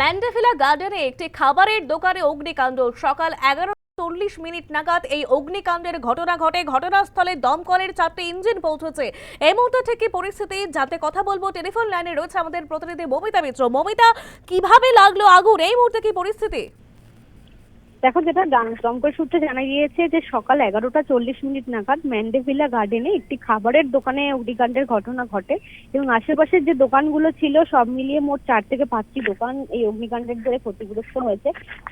Mandevilla গার্ডেনে একটি খাবারের দোকানে অগ্নিকাণ্ড। সকাল এগারো চল্লিশ মিনিট নাগাদ এই অগ্নিকাণ্ডের ঘটনা ঘটে। ঘটনাস্থলে দমকলের চারটি ইঞ্জিন পৌঁছেছে। এই মুহূর্তে থেকে পরিস্থিতি। যাতে কথা বলব, টেলিফোন লাইনে রয়েছে আমাদের প্রতিনিধি মমিতা মিত্র। মমিতা, কীভাবে লাগল আগুন? এই মুহূর্তে কি পরিস্থিতি? দেখো যেটা দমকল সূত্রে জানা গিয়েছে যে সকাল এগারোটা চল্লিশ মিনিট নাগাদ ম্যান্ডেভিলা গার্ডেনে একটি খাবারের দোকানে অগ্নিকাণ্ডের ঘটনা ঘটে এবং আশেপাশের যে দোকানগুলো ছিল সব মিলিয়ে মোট চার থেকে পাঁচটি দোকান এই অগ্নিকাণ্ডের ধরে ক্ষতিগ্রস্ত হয়েছে।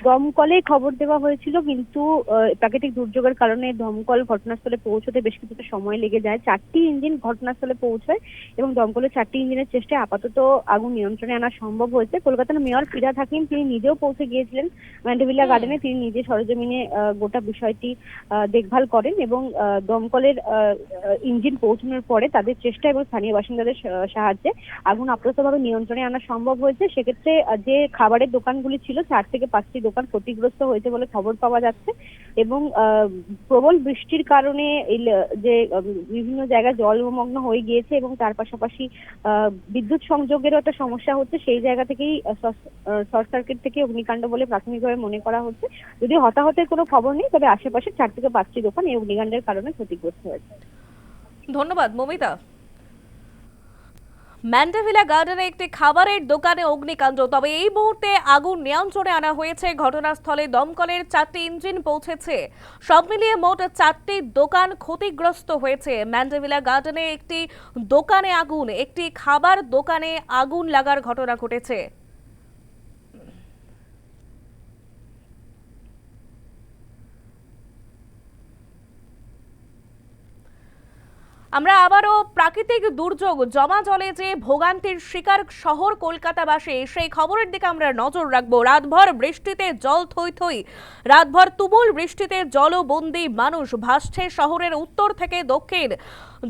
দমকলে খবর দেওয়া হয়েছিল কিন্তু প্রাকৃতিক দুর্যোগের কারণে দমকল ঘটনাস্থলে পৌঁছতে বেশ কিছুটা সময় লেগে যায়। চারটি ইঞ্জিন ঘটনাস্থলে পৌঁছায় এবং দমকলের চারটি ইঞ্জিনের চেষ্টায় আপাতত আগুন নিয়ন্ত্রণে আনা সম্ভব হয়েছে। কলকাতার মেয়র ফিরাদ হাকিম তিনি নিজেও পৌঁছে গিয়েছিলেন ম্যান্ডেভিলা গার্ডেনে। তিনি নিজে সরজমিনে গোটা বিষয়টি দেখভাল করেন এবং দমকলের ইঞ্জিন পৌঁছানোর পরে তাদের চেষ্টা এবং স্থানীয় বাসিন্দাদের সাহায্যে আগুন আপ্রস্তভাবে নিয়ন্ত্রণে আনা সম্ভব হয়েছে। সেক্ষেত্রে যে খাবারের দোকানগুলি ছিল, চার থেকে পাঁচটি দোকান ক্ষতিগ্রস্ত হয়েছে বলে খবর পাওয়া যাচ্ছে এবং প্রবল বৃষ্টির কারণে যে বিভিন্ন জায়গায় জলমগ্ন হয়ে গিয়েছে এবং তার পাশাপাশি বিদ্যুৎ সংযোগেরও একটা সমস্যা হচ্ছে। সেই জায়গা থেকেই শর্ট সার্কিট থেকে অগ্নিকাণ্ড বলে প্রাথমিকভাবে মনে করা হচ্ছে। যদিও হতাহতের কোনো খবর নেই, তবে আশেপাশে চার থেকে পাঁচটি দোকান এই অগ্নিকাণ্ডের কারণে ক্ষতিগ্রস্ত হয়েছে। ধন্যবাদ, মমিতা। ম্যান্ডেভিলা গার্ডেনে একটি খাবারের দোকানে অগ্নিকাণ্ড, তবে এই মুহূর্তে আগুন নিয়ন্ত্রণে আনা হয়েছে। ঘটনাস্থলে দমকলের চারটি ইঞ্জিন পৌঁছেছে। সব মিলিয়ে মোট চারটি দোকান ক্ষতিগ্রস্ত হয়েছে। ম্যান্ডেভিলা গার্ডেনে একটি দোকানে আগুন, একটি খাবার দোকানে আগুন লাগার ঘটনা ঘটেছে। আমরা আবারও প্রাকৃতিক দুর্যোগ, জমা জলে যে ভোগান্তির শিকার শহর কলকাতাবাসী, সেই খবরের দিকে আমরা নজর রাখব। রাতভর বৃষ্টিতে জল থই থই, রাতভর তুমুল বৃষ্টিতে জলবন্দি মানুষ ভাসছে শহরের উত্তর থেকে দক্ষিণ।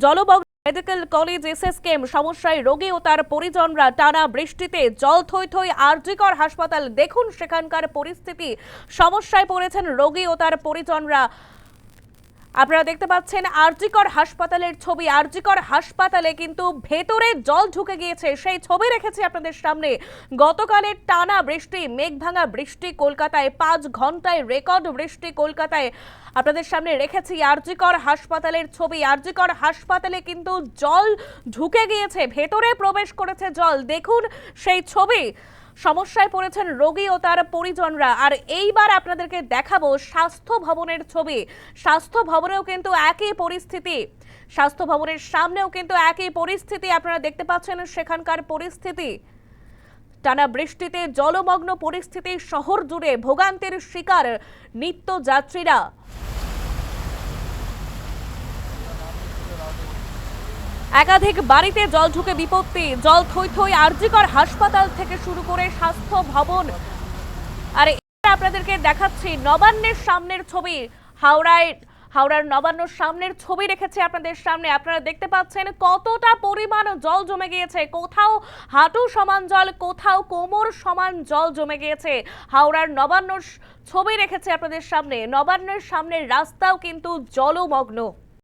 জলমগ্ন মেডিকেল কলেজ এসএসকেএম সমস্যায় রোগী ও তার পরিজনরা টানা বৃষ্টিতে জল থই থই, আরজিকর হাসপাতাল। দেখুন সেখানকার পরিস্থিতি। সমস্যায় পড়েছেন রোগী ও তার পরিজনরা। আপনারা দেখতে পাচ্ছেন আরজিকর হাসপাতালের ছবি। আরজিকর হাসপাতালে কিন্তু ভেতরে জল ঢুকে গিয়েছে। সেই ছবি রেখেছি আপনাদের সামনে। গতকালের টানা বৃষ্টি, মেঘভাঙা বৃষ্টি কলকাতায়, পাঁচ ঘন্টায় রেকর্ড বৃষ্টি কলকাতায় আপনাদের সামনে রেখেছি। আরজিকর হাসপাতালের ছবি। আরজিকর হাসপাতালে কিন্তু জল ঢুকে গিয়েছে। ভেতরে প্রবেশ করেছে জল। দেখুন সেই ছবি। সমস্যায় পড়েছেন রোগী ও তার পরিজনরা। আর এইবার আপনাদেরকে দেখাবো স্বাস্থ্য ভবনের ছবি। স্বাস্থ্য ভবনেও কিন্তু একই পরিস্থিতি। স্বাস্থ্য ভবনের সামনেও কিন্তু একই পরিস্থিতি আপনারা দেখতে পাচ্ছেন সেখানকার পরিস্থিতি। টানা বৃষ্টিতে জলমগ্ন পরিস্থিতি, শহর জুড়ে ভোগান্তির শিকার নিত্যযাত্রীরা। একাধিক বাড়িতে জল ঢুকে বিপত্তি, জল থই থই আরজিকর হাসপাতাল থেকে শুরু করে স্বাস্থ্য ভবন। আর আপনাদেরকে দেখাচ্ছি নবান্নের সামনের ছবি। হাওড়ায়, হাওড়ার নবান্নর সামনের ছবি রেখেছে আপনাদের সামনে। আপনারা দেখতে পাচ্ছেন কতটা পরিমাণ জল জমে গিয়েছে। কোথাও হাঁটু সমান জল, কোথাও কোমর সমান জল জমে গিয়েছে। হাওড়ার নবান্নর ছবি রেখেছে আপনাদের সামনে। নবান্নের সামনের রাস্তাও কিন্তু জলমগ্ন।